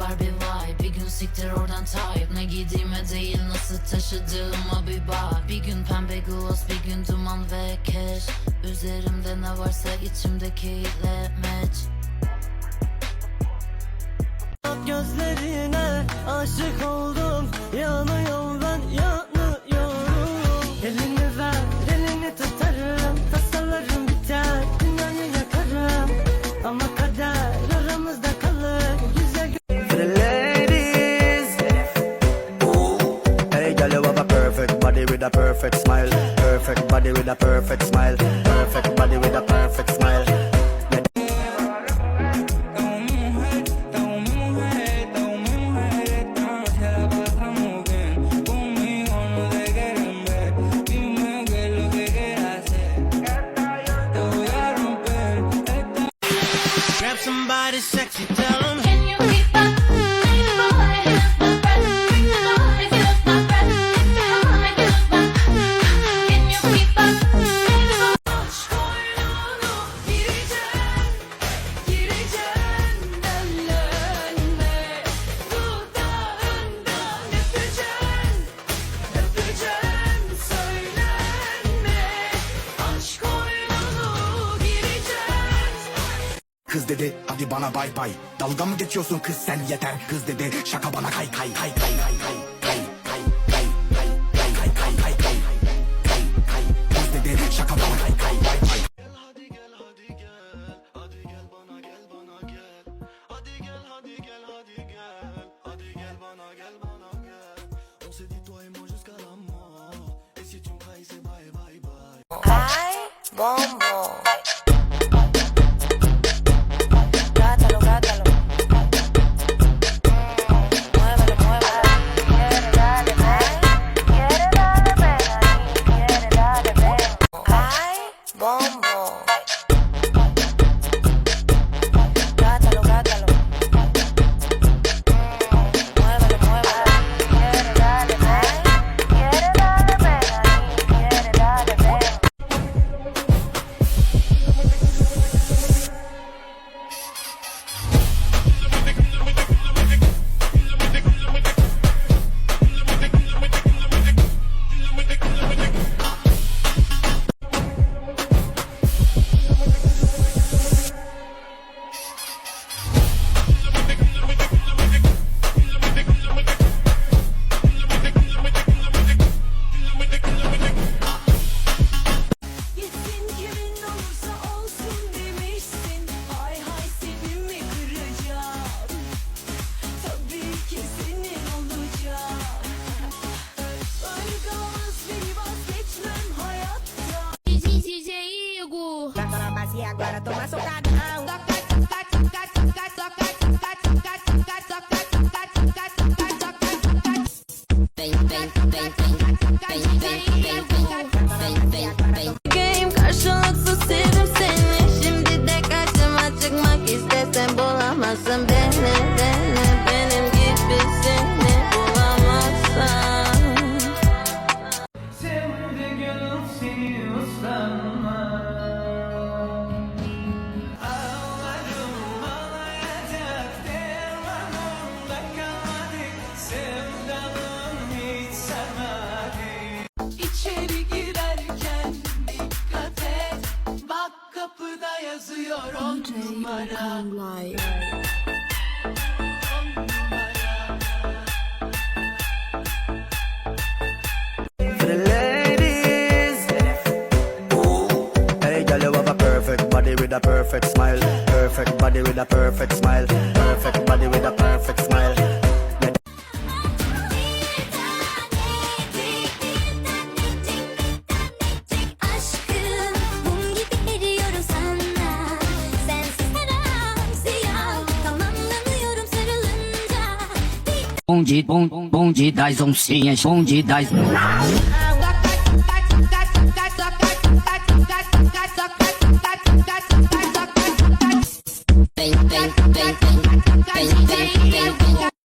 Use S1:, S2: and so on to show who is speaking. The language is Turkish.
S1: Barbie vibe. Bir gün siktir oradan type. Ne giydiğime değil nasıl taşıdığıma bir bak. Bir gün pembe gloss bir gün duman ve cash. Üzerimde ne varsa içimdekiyle match
S2: Gözlerine aşık oldum. Yanıyorum ben yanıyorum. Elini ver elini tutarım. Tasalarım biter dünyayı yakarım. Ama kader
S3: with a perfect smile. Perfect body with a perfect smile. Perfect body with a perfect smile.
S2: Grab somebody sexy, tell
S3: Kız dedi hadi bana bay bay Dalga mı geçiyorsun kız sen yeter Kız dedi şaka bana kay kay kay kay kay kay kay
S4: Bombo. Bacia, agora toma socadão.
S5: Game seni. Şimdi de karşıma çıkmak istesen bulamazsın. Beni beni Benim gibisini bulamazsan
S2: Sevdi gönül seni ıslanma
S3: a perfect body with a perfect smile. Perfect body with a perfect smile. Perfect body with a perfect smile.
S6: Bonde, bom, bonde das oncinhas, bonde das.